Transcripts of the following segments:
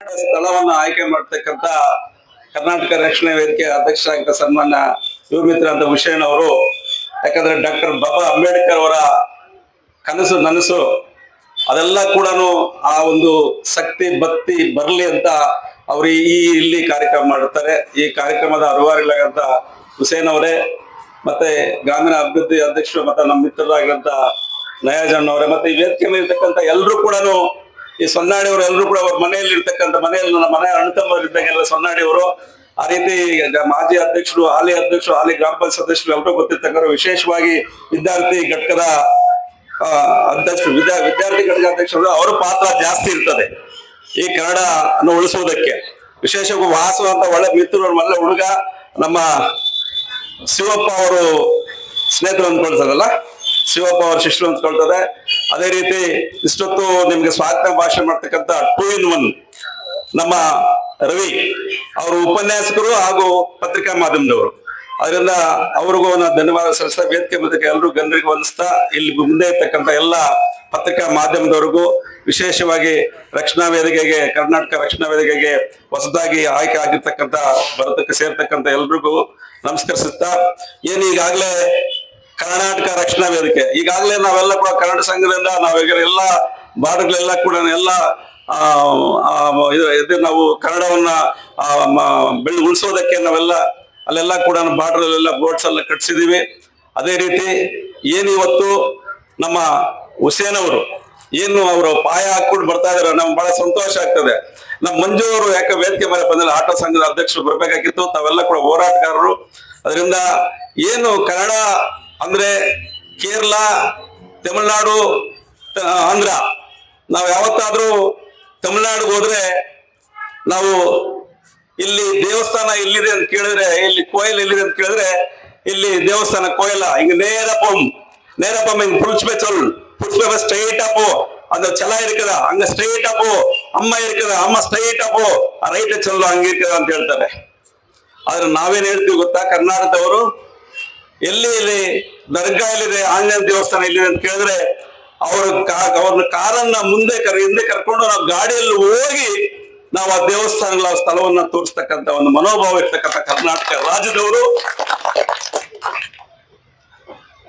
ಸ್ಥಳವನ್ನು ಆಯ್ಕೆ ಮಾಡ್ತಕ್ಕಂತ ಕರ್ನಾಟಕ ರಕ್ಷಣಾ ವೇದಿಕೆ ಅಧ್ಯಕ್ಷರಾಗಿದ್ದ ಸನ್ಮಾನ್ಯ ಯುವ ಮಿತ್ರ ಅಂತ ಹುಷೇನ್ ಅವರು. ಯಾಕಂದ್ರೆ ಡಾಕ್ಟರ್ ಬಾಬಾ ಅಂಬೇಡ್ಕರ್ ಅವರ ಕನಸು ನನಸು, ಅದೆಲ್ಲ ಕೂಡ ಆ ಒಂದು ಶಕ್ತಿ, ಭಕ್ತಿ ಬರಲಿ ಅಂತ ಅವರು ಈ ಇಲ್ಲಿ ಕಾರ್ಯಕ್ರಮ ಮಾಡುತ್ತಾರೆ. ಈ ಕಾರ್ಯಕ್ರಮದ ಅರುವಾರಿಗಳಾಗಂತ ಹುಸೇನ್ ಅವರೇ, ಮತ್ತೆ ಗ್ರಾಮೀಣ ಅಭಿವೃದ್ಧಿ ಅಧ್ಯಕ್ಷರು, ಮತ್ತೆ ನಮ್ಮ ಮಿತ್ರರಾಗಿರಂತ ನಯಾಜನ್ ಅವರೇ ಮತ್ತೆ ಈ ವೇದಿಕೆ ಮೇಲೆ ಇರ್ತಕ್ಕಂಥ ಎಲ್ಲರೂ ಕೂಡ ಈ ಸೊನ್ನಾಡಿಯವರು ಎಲ್ಲರೂ ಕೂಡ ಅವ್ರ ಮನೆಯಲ್ಲಿ ಇರ್ತಕ್ಕಂಥ ಮನೆಯಲ್ಲಿ ನನ್ನ ಮನೆ ಅಣ್ಣತಮ್ಮರು ಇದ್ದಾಗೆಲ್ಲ ಸೊನ್ನಾಡಿಯವರು, ಆ ರೀತಿ ಮಾಜಿ ಅಧ್ಯಕ್ಷರು, ಹಾಲಿ ಅಧ್ಯಕ್ಷರು, ಹಾಲಿ ಗ್ರಾಮ ಪಂಚಾಯತ್ ಸದಸ್ಯರು ಎಲ್ಲರೂ ಗೊತ್ತಿರ್ತಕ್ಕಂಥ ವಿಶೇಷವಾಗಿ ವಿದ್ಯಾರ್ಥಿ ಘಟಕದ ಅಧ್ಯಕ್ಷರು ವಿದ್ಯಾ, ವಿದ್ಯಾರ್ಥಿ ಘಟಕ ಅಧ್ಯಕ್ಷರು ಅವರ ಪಾತ್ರ ಜಾಸ್ತಿ ಇರ್ತದೆ ಈ ಕನ್ನಡ ಅನ್ನು ಉಳಿಸುವುದಕ್ಕೆ. ವಿಶೇಷವಾಗಿ ವಾಸು ಅಂತ ಒಳ್ಳೆ ಮಿತ್ರರು ಒಳ್ಳೆ ಹುಡುಗ, ನಮ್ಮ ಶಿವಪ್ಪ ಅವರು ಸ್ನೇಹಿತರು ಅಂದ್ಕೊಳ್ತಾರಲ್ಲ? ಶಿವಪ್ಪ ಅವರ ಶಿಷ್ಯರು ಅಂದ್ಕೊಳ್ತಾರೆ ಅದೇ ರೀತಿ ಇಷ್ಟೊತ್ತು ನಿಮ್ಗೆ ಸ್ವಾಗತ ಭಾಷಣ ಮಾಡ್ತಕ್ಕಂಥ ಟೂ ಇನ್ ಒನ್ ನಮ್ಮ ರವಿ ಅವರು ಉಪನ್ಯಾಸಕರು ಹಾಗೂ ಪತ್ರಿಕಾ ಮಾಧ್ಯಮದವರು. ಅದರಿಂದ ಅವ್ರಿಗೂ ನಾನು ಧನ್ಯವಾದ ಸಲ್ಲಿಸ್ತಾ ವೇದಿಕೆ ಬದಕ್ಕೆ ಎಲ್ಲರೂ ಗಣರಿಗೆ ವಂದಿಸ್ತಾ ಇಲ್ಲಿ ಮುಂದೆ ಇರ್ತಕ್ಕಂಥ ಎಲ್ಲ ಪತ್ರಿಕಾ ಮಾಧ್ಯಮದವರಿಗೂ ವಿಶೇಷವಾಗಿ ರಕ್ಷಣಾ ವೇದಿಕೆಗೆ, ಕರ್ನಾಟಕ ರಕ್ಷಣಾ ವೇದಿಕೆಗೆ ಹೊಸದಾಗಿ ಆಯ್ಕೆ ಆಗಿರ್ತಕ್ಕಂಥ ಭರತಕ್ಕೆ ಸೇರ್ತಕ್ಕಂಥ ಎಲ್ರಿಗೂ ನಮಸ್ಕರಿಸುತ್ತಾ, ಏನು ಈಗಾಗಲೇ ಕರ್ನಾಟಕ ರಕ್ಷಣಾ ವೇದಿಕೆ. ಈಗಾಗಲೇ ನಾವೆಲ್ಲ ಕೂಡ ಕನ್ನಡ ಸಂಘದಿಂದ ನಾವೀಗ ಎಲ್ಲ ಬಾರ್ಡರ್ಗಳೆಲ್ಲ ಕೂಡ ಎಲ್ಲ ಇದು ನಾವು ಕನ್ನಡವನ್ನ ಬೆಳೆ ಉಳಿಸೋದಕ್ಕೆ ನಾವೆಲ್ಲ ಅಲ್ಲೆಲ್ಲ ಕೂಡ ಬಾರ್ಡರ್ ಬೋಟ್ಸ್ ಎಲ್ಲ ಕಟ್ಸಿದೀವಿ. ಅದೇ ರೀತಿ ಏನು ಇವತ್ತು ನಮ್ಮ ಹುಸೇನ್ ಅವರು ಏನು ಅವರು ಪಾಯ ಹಾಕೊಂಡು ಬರ್ತಾ ಇದಾರೆ, ನಮ್ಗೆ ಬಹಳ ಸಂತೋಷ ಆಗ್ತದೆ. ನಮ್ಮ ಮಂಜು ಅವರು ಯಾಕೆ ವೇದಿಕೆ ಮೇಲೆ ಬಂದಿಲ್ಲ, ಆಟೋ ಸಂಘದ ಅಧ್ಯಕ್ಷರು ಬರ್ಬೇಕಾಗಿತ್ತು, ತಾವೆಲ್ಲ ಕೂಡ ಹೋರಾಟಗಾರರು. ಅದರಿಂದ ಏನು ಕನ್ನಡ ಅಂದ್ರೆ ಕೇರಳ, ತಮಿಳ್ನಾಡು ಆಂಧ್ರ. ನಾವು ಯಾವತ್ತಾದ್ರೂ ತಮಿಳ್ನಾಡಿಗೆ ಹೋದ್ರೆ ನಾವು ಇಲ್ಲಿ ದೇವಸ್ಥಾನ ಎಲ್ಲಿದೆ ಅಂತ ಕೇಳಿದ್ರೆ, ಇಲ್ಲಿ ಕೋಯಿಲ್ ಎಲ್ಲಿದೆ ಅಂತ ಕೇಳಿದ್ರೆ, ಇಲ್ಲಿ ದೇವಸ್ಥಾನ ಕೋಯಿಲ, ಹಿಂಗ ನೇರಪ್ಪಂ ಪಂ ಹಿಂಗ್ ಪುಲ್ಸ್ಬೆ ಚಲ್ ಪುಲ್ಸ್ಬೆ ಸ್ಟ್ರೈಟ್ ಅಪ್ அந்த ಚಲ ಇರ್ಕದ ಹಂಗ ಸ್ಟ್ರೈಟ್ ಅಪ್ ಅಮ್ಮ ಇರ್ಕದ ಅಮ್ಮ ಸ್ಟ್ರೈಟ್ ಅಪ್ ರೈಟ್ ಚೆಲ್ಲು ಹಂಗಿರ್ಕದ ಅಂತ ಹೇಳ್ತಾರೆ. ಆದ್ರೆ ನಾವೇನ್ ಹೇಳ್ತೀವಿ ಗೊತ್ತಾ? ಕರ್ನಾಟಕದವರು ಎಲ್ಲಿ ಇಲ್ಲಿ ದರ್ಗಾ ಎಲ್ಲಿದೆ ಆಂಜನೇಯ ದೇವಸ್ಥಾನ ಎಲ್ಲಿದೆ ಅಂತ ಕೇಳಿದ್ರೆ, ಅವರ ಅವ್ರನ್ನ ಕಾರನ್ನ ಮುಂದೆ ಕರ್, ಹಿಂದೆ ಕರ್ಕೊಂಡು ನಾವು ಗಾಡಿಯಲ್ಲಿ ಹೋಗಿ ನಾವು ಆ ದೇವಸ್ಥಾನಗಳ ಸ್ಥಳವನ್ನ ತೋರಿಸ್ತಕ್ಕಂತ ಒಂದು ಮನೋಭಾವ ಇರ್ತಕ್ಕಂಥ ಕರ್ನಾಟಕ ರಾಜ್ಯದವರು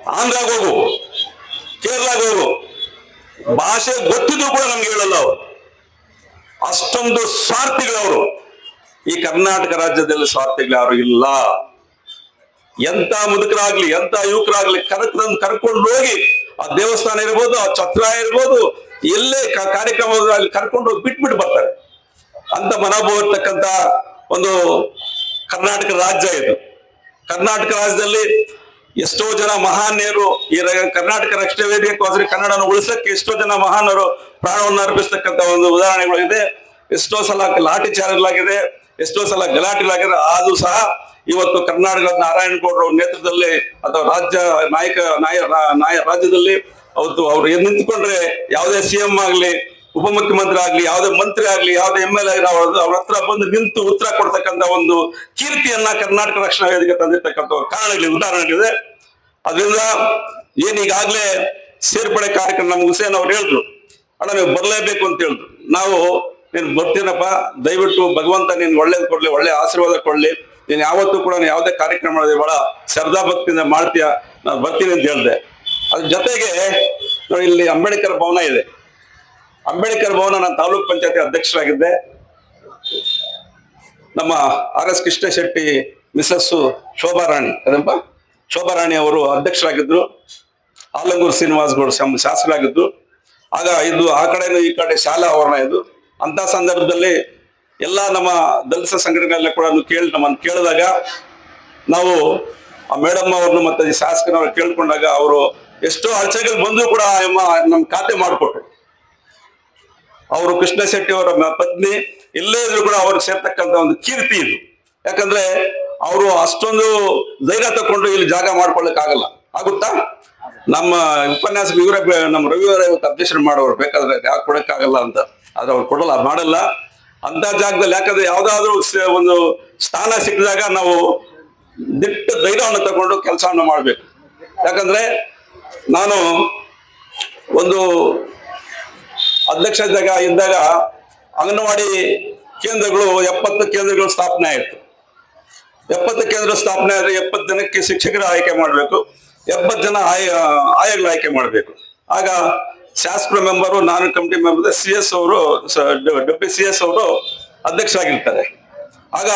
ಆಂಧ್ರಾಗ ಹೋಗು ಕೇರಳಾಗ ಹೋಗು. ಭಾಷೆ ಗೊತ್ತಿದ್ರು ಕೂಡ ನಮ್ಗೆ ಹೇಳಲ್ಲ ಅವರು. ಅಷ್ಟೊಂದು ಸ್ವಾರ್ಥಿಗಳವರು. ಈ ಕರ್ನಾಟಕ ರಾಜ್ಯದಲ್ಲಿ ಸ್ವಾರ್ಥಿಗಳು ಯಾರು ಇಲ್ಲ. ಎಂತ ಮುದುಕರಾಗ್ಲಿ, ಎಂತ ಯುವಕರಾಗ್ಲಿ ಕನಕರನ್ನು ಕರ್ಕೊಂಡು ಹೋಗಿ, ಆ ದೇವಸ್ಥಾನ ಇರ್ಬೋದು, ಆ ಛತ್ರ ಇರ್ಬೋದು, ಎಲ್ಲೇ ಕಾರ್ಯಕ್ರಮ ಕಾರ್ಯಕ್ರಮದಲ್ಲಿ ಕರ್ಕೊಂಡು ಹೋಗಿ ಬಿಟ್ಬಿಟ್ಟು ಬರ್ತಾರೆ. ಅಂತ ಮನೋಭಾವ ಇರ್ತಕ್ಕಂತ ಒಂದು ಕರ್ನಾಟಕ ರಾಜ್ಯ ಇದು. ಕರ್ನಾಟಕ ರಾಜ್ಯದಲ್ಲಿ ಎಷ್ಟೋ ಜನ ಮಹಾನ್ಯರು ಈ ಕರ್ನಾಟಕ ರಕ್ಷಣಾ ವೇದಿಕೆಗೋಸ್ಕರ ಕನ್ನಡನ ಉಳಿಸಕ್ಕೆ ಎಷ್ಟೋ ಜನ ಮಹಾನರು ಪ್ರಾಣವನ್ನು ಅರ್ಪಿಸ್ತಕ್ಕಂತ ಒಂದು ಉದಾಹರಣೆಗಳು ಇದೆ. ಎಷ್ಟೋ ಸಲ ಲಾಠಿ ಚಾರ್ಜ್ ಎಷ್ಟೋ ಸಲ ಗಲಾಟೆಗಳಾಗಿದೆ, ಆದ್ರೂ ಸಹ ಇವತ್ತು ಕರ್ನಾಟಕದ ನಾರಾಯಣ ಗೌಡ್ರ ಅವ್ರ ನೇತೃತ್ವದಲ್ಲಿ ಅಥವಾ ರಾಜ್ಯ ನಾಯಕ, ನಾಯ ನಾಯ ರಾಜ್ಯದಲ್ಲಿ ಅವತ್ತು ಅವ್ರು ಏನ್ ನಿಂತ್ಕೊಂಡ್ರೆ ಯಾವುದೇ ಸಿಎಂ ಆಗ್ಲಿ, ಉಪಮುಖ್ಯಮಂತ್ರಿ ಆಗ್ಲಿ, ಯಾವುದೇ ಮಂತ್ರಿ ಆಗ್ಲಿ, ಯಾವುದೇ ಎಂ ಎಲ್ ಎ ಅವ್ರ ಹತ್ರ ಬಂದು ನಿಂತು ಉತ್ತರ ಕೊಡ್ತಕ್ಕಂತ ಒಂದು ಕೀರ್ತಿಯನ್ನ ಕರ್ನಾಟಕ ರಕ್ಷಣಾ ವೇದಿಕೆ ತಂದಿರ್ತಕ್ಕಂಥ ಕಾರಣಗಳಿ ಉದಾಹರಣೆಗಳಿದೆ. ಅದರಿಂದ ಏನೀಗಾಗ್ಲೇ ಸೇರ್ಪಡೆ ಕಾರ್ಯಕ್ರಮ ನಮ್ಗೆ ಹುಸೇನ್ ಅವ್ರು ಹೇಳಿದ್ರು. ಅಣ್ಣ, ನೀವು ಬರಲೇಬೇಕು ಅಂತ ಹೇಳಿದ್ರು. ನಾವು, ನೀನು ಬರ್ತೀನಪ್ಪ, ದಯವಿಟ್ಟು ಭಗವಂತ ನೀನ್ ಒಳ್ಳೇದು ಕೊಡ್ಲಿ, ಒಳ್ಳೆ ಆಶೀರ್ವಾದ ಕೊಡ್ಲಿ. ನೀನ್ ಯಾವತ್ತೂ ಕೂಡ ಯಾವುದೇ ಕಾರ್ಯಕ್ರಮ ಬಹಳ ಶ್ರದ್ಧಾ ಭಕ್ತಿಯಿಂದ ಮಾಡ್ತೀಯ? ನಾನು ಬರ್ತೀನಿ ಅಂತ ಹೇಳ್ದೆ. ಅದ್ರ ಜೊತೆಗೆ ಇಲ್ಲಿ ಅಂಬೇಡ್ಕರ್ ಭವನ ಇದೆ. ಅಂಬೇಡ್ಕರ್ ಭವನ ನಾನು ತಾಲೂಕ್ ಪಂಚಾಯತಿ ಅಧ್ಯಕ್ಷರಾಗಿದ್ದೆ. ನಮ್ಮ R S Krishna Shetty Mrs ಅದಪ್ಪ Shobha Rani ಅವರು ಅಧ್ಯಕ್ಷರಾಗಿದ್ರು. ಆಲಂಗೂರು ಶ್ರೀನಿವಾಸ್ ಗೌಡ ಶಾಸಕರಾಗಿದ್ರು. ಆಗ ಇದು ಆ ಕಡೆನೂ ಈ ಕಡೆ ಶಾಲಾ ಆವರಣ ಇದು. ಅಂತ ಸಂದರ್ಭದಲ್ಲಿ ಎಲ್ಲ ನಮ್ಮ ದಲಿತ ಸಂಘಟನೆಗಳಲ್ಲೇ ಕೂಡ ಕೇಳಿ ನಮ್ಮನ್ನು ಕೇಳಿದಾಗ ನಾವು ಆ ಮೇಡಮ್ ಅವ್ರನ್ನ ಮತ್ತೆ ಈ ಶಾಸಕನವ್ರ ಕೇಳ್ಕೊಂಡಾಗ ಅವರು ಎಷ್ಟೋ ಅರ್ಚೆಗಳು ಬಂದ್ರು ಕೂಡ ನಮ್ಮ ಖಾತೆ ಮಾಡಿಕೊಟ್ರು. ಅವರು ಕೃಷ್ಣ ಶೆಟ್ಟಿ ಅವರ ಪತ್ನಿ, ಇಲ್ಲೇ ಇದ್ರು ಕೂಡ ಅವ್ರಿಗೆ ಸೇರ್ತಕ್ಕಂಥ ಒಂದು ಕೀರ್ತಿ ಇದು. ಯಾಕಂದ್ರೆ ಅವರು ಅಷ್ಟೊಂದು ಧೈರ್ಯ ತಕೊಂಡು ಇಲ್ಲಿ ಜಾಗ ಆಗಲ್ಲ ಆಗುತ್ತಾ? ನಮ್ಮ ಉಪನ್ಯಾಸ ಇವರೇ ನಮ್ಮ ರವಿವಾರ ಇವತ್ತು ಅಧ್ಯಕ್ಷರು ಮಾಡೋರು ಬೇಕಾದ್ರೆ ಯಾಕೆ ಕೊಡಕ್ಕಾಗಲ್ಲ ಅಂತ. ಆದ್ರೆ ಅವ್ರು ಕೊಡಲ್ಲ ಮಾಡಲ್ಲ. ಅಂತ ಜಾಗದಲ್ಲಿ ಯಾಕಂದ್ರೆ ಯಾವ್ದಾದ್ರು ಒಂದು ಸ್ಥಾನ ಸಿಕ್ಕಿದಾಗ ನಾವು ದಿಟ್ಟ ಧೈರ್ಯವನ್ನು ತಗೊಂಡು ಕೆಲಸವನ್ನು ಮಾಡ್ಬೇಕು. ಯಾಕಂದ್ರೆ ನಾನು ಒಂದು ಅಧ್ಯಕ್ಷ ಇದ್ದಾಗ ಇದ್ದಾಗ ಅಂಗನವಾಡಿ ಕೇಂದ್ರಗಳು ಎಪ್ಪತ್ತು ಕೇಂದ್ರಗಳು ಸ್ಥಾಪನೆ ಆಯಿತು. ಎಪ್ಪತ್ತು ಕೇಂದ್ರ ಸ್ಥಾಪನೆ ಆದರೆ ಎಪ್ಪತ್ತು ಜನಕ್ಕೆ ಶಿಕ್ಷಕರ ಆಯ್ಕೆ ಮಾಡಬೇಕು. ಎಪ್ಪತ್ತು ಜನ ಆಯ, ಆಯೋಗಳ ಆಯ್ಕೆ ಮಾಡಬೇಕು. ಆಗ ಶಾಸಕರ ಮೆಂಬರು, ನಾನು ಕಮಿಟಿ ಮೆಂಬರ್, ಸಿ ಎಸ್ ಅವರು ಡೆಪ್ಯೂಟಿ ಸಿ ಎಸ್ ಅವರು ಅಧ್ಯಕ್ಷರಾಗಿರ್ತಾರೆ. ಆಗ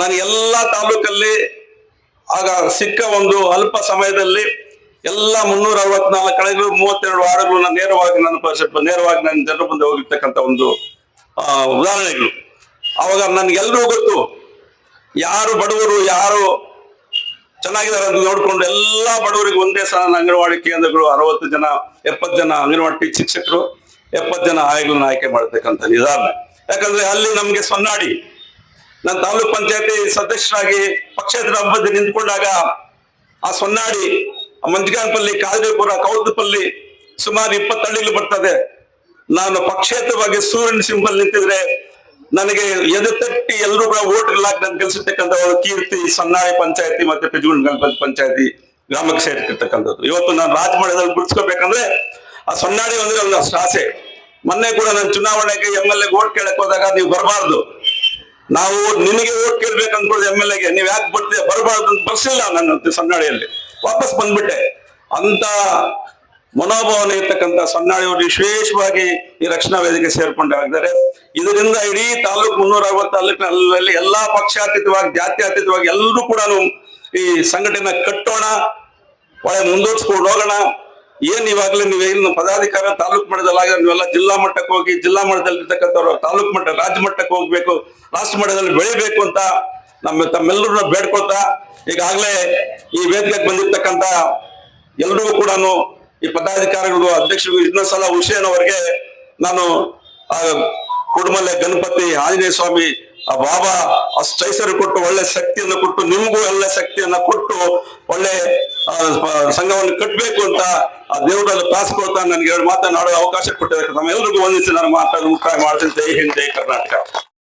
ನಾನು ಎಲ್ಲ ತಾಲೂಕಲ್ಲಿ ಆಗ ಸಿಕ್ಕ ಒಂದು ಅಲ್ಪ ಸಮಯದಲ್ಲಿ ಎಲ್ಲ ಮುನ್ನೂರ ಅರವತ್ನಾಲ್ಕು ಕಳೆಗಳು ಮೂವತ್ತೆರಡು ವಾರಗಳು ನಾನು ನೇರವಾಗಿ ನನ್ನ ಪರಿಷತ್ ನೇರವಾಗಿ ನನ್ನ ಜನರ ಮುಂದೆ ಹೋಗಿರ್ತಕ್ಕಂಥ ಒಂದು ಉದಾಹರಣೆಗಳು. ಅವಾಗ ನನ್ಗೆಲ್ಲರೂ ಗೊತ್ತು, ಯಾರು ಬಡವರು, ಯಾರು ಚೆನ್ನಾಗಿದ್ದಾರೆ ಅಂತ ನೋಡಿಕೊಂಡು ಎಲ್ಲ ಬಡವರಿಗೆ ಒಂದೇ ಸಲ ಅಂಗನವಾಡಿ ಕೇಂದ್ರಗಳು ಅರವತ್ತು ಜನ ಎಪ್ಪತ್ತು ಜನ ಅಂಗನವಾಡಿ ಶಿಕ್ಷಕರು, ಎಪ್ಪತ್ತು ಜನ ಆಯ್ಗಳನ್ನ ಆಯ್ಕೆ ಮಾಡತಕ್ಕಂಥ ನಿಧಾನ. ಯಾಕಂದ್ರೆ ಅಲ್ಲಿ ನಮ್ಗೆ ಸೊನ್ನಾಡಿ ನನ್ನ ತಾಲೂಕ್ ಪಂಚಾಯತಿ ಸದಸ್ಯರಾಗಿ ಪಕ್ಷೇತರ ಅಭ್ಯರ್ಥಿ ನಿಂತ್ಕೊಂಡಾಗ ಆ ಸೊನ್ನಾಡಿ ಮಂಜಗಾನಪಲ್ಲಿ ಕಾಜೇಪುರ ಕೌದಪಲ್ಲಿ ಸುಮಾರು ಇಪ್ಪತ್ತು ಹಳ್ಳಿಗಳು ಬರ್ತದೆ. ನಾನು ಪಕ್ಷೇತರವಾಗಿ ಸೂರ್ಯನ ಸಿಂಬಲ್ ನಿಂತಿದ್ರೆ ನನಗೆ ಎದೆ ತಟ್ಟಿ ಎಲ್ಲರೂ ಕೂಡ ಓಟ್ಗಳಾಗಿ ನಾನು ಗೆಲ್ಸಿರ್ತಕ್ಕಂಥ ಕೀರ್ತಿ, ಸೊನ್ನಾಡಿ ಪಂಚಾಯತಿ ಮತ್ತೆ ಪೆಜುಗುಂಡ್ ಪಂಚಾಯತಿ. ಗ್ರಾಮಕ್ಕೆ ಸೇರ್ತಿರ್ತಕ್ಕಂಥದ್ದು. ಇವತ್ತು ನಾನು ರಾಜಮಠದಲ್ಲಿ ಗುರುತಿಸ್ಕೋಬೇಕಂದ್ರೆ ಆ ಸೊನ್ನಾಡಿ ಅಂದ್ರೆ ಒಂದು ಅಷ್ಟು ಆಸೆ ಮೊನ್ನೆ ಕೂಡ ನಾನು ಚುನಾವಣೆಗೆ ಎಂ ಎಲ್ ಎ ಓಟ್ ಕೇಳಕ್ ಹೋದಾಗ ನೀವು ಬರಬಾರ್ದು. ನಾವು ನಿನಗೆ ಓಟ್ ಕೇಳ್ಬೇಕು ಅನ್ಕೊಳ್ಳೋದು ಎಂ ಎಲ್ ಎಗೆ ನೀವ್ ಯಾಕೆ ಬರ್ತೀಯ? ಬರಬಾರ್ದು ಅಂತ ಬರ್ಸಿಲ್ಲ ನನ್ನ ಸೊನ್ನಾಡಿಯಲ್ಲಿ. ವಾಪಸ್ ಬಂದ್ಬಿಟ್ಟೆ. ಅಂತ ಮನೋಭಾವನೆ ಇರ್ತಕ್ಕಂಥ ಸೊನ್ನಾಳಿಯವರು ವಿಶೇಷವಾಗಿ ಈ ರಕ್ಷಣಾ ವೇದಿಕೆ ಸೇರ್ಕೊಂಡಾಗಿದ್ದಾರೆ ಇದರಿಂದ ಇಡೀ ತಾಲೂಕು ಮುನ್ನೂರ ಅರವತ್ತು ತಾಲೂಕಿನಲ್ಲಿ ಎಲ್ಲಾ ಪಕ್ಷಾತೀತವಾಗಿ, ಜಾತ್ಯಾತೀತವಾಗಿ ಎಲ್ಲರೂ ಕೂಡ ಈ ಸಂಘಟನೆ ಕಟ್ಟೋಣ. ಒಳ್ಳೆ ಮುಂದುವರ್ಸ್ಕೊಂಡು ಹೋಗೋಣ. ಏನ್ ಇವಾಗಲೇ ನೀವೇನು ಪದಾಧಿಕಾರ ತಾಲೂಕು ಮಟ್ಟದಲ್ಲಿ ನೀವೆಲ್ಲ ಜಿಲ್ಲಾ ಮಟ್ಟಕ್ಕೆ ಹೋಗಿ, ಜಿಲ್ಲಾ ಮಟ್ಟದಲ್ಲಿ ಇರ್ತಕ್ಕಂಥವ್ರು ತಾಲೂಕು ಮಟ್ಟ, ರಾಜ್ಯ ಮಟ್ಟಕ್ಕೆ ಹೋಗ್ಬೇಕು, ರಾಷ್ಟ್ರ ಮಟ್ಟದಲ್ಲಿ ಬೆಳಿಬೇಕು ಅಂತ ನಮ್ಮ ತಮ್ಮೆಲ್ಲರನ್ನ ಬೇಡ್ಕೊತಾ ಈಗಾಗಲೇ ಈ ವೇದಿಕೆಗೆ ಬಂದಿರ್ತಕ್ಕಂಥ ಎಲ್ರಿಗೂ ಕೂಡ ಈ ಪದಾಧಿಕಾರಿಗಳಿಗೂ, ಅಧ್ಯಕ್ಷರಿಗೂ ಇನ್ನೊಂದು ಸಲ ಹುಷೇನ್ ಅವರಿಗೆ ನಾನು ಕುಡುಮಲೆ ಗಣಪತಿ ಆಂಜನೇಯ ಸ್ವಾಮಿ, ಆ ಬಾಬಾ ಅಷ್ಟು ಕೊಟ್ಟು ಒಳ್ಳೆ ಶಕ್ತಿಯನ್ನು ಕೊಟ್ಟು, ನಿಮಗೂ ಒಳ್ಳೆ ಶಕ್ತಿಯನ್ನ ಕೊಟ್ಟು ಒಳ್ಳೆ ಸಂಘವನ್ನು ಕಟ್ಟಬೇಕು ಅಂತ ಆ ದೇವರಲ್ಲಿ ಪ್ರಾಸ್ಕೊಳ್ತಾ ನನಗೆ ಎರಡು ಮಾತನಾಡೋ ಅವಕಾಶ ಕೊಟ್ಟಿದ್ದಕ್ಕೆ ತಮ್ಮೆಲ್ಲರಿಗೂ ವಂದಿಸಿ ನಾನು ಮಾತಾಡಿ ಮುಕ್ತಾಯ ಮಾಡ್ತೀನಿ. ಜೈ ಹಿಂದ್, ಜೈ ಕರ್ನಾಟಕ.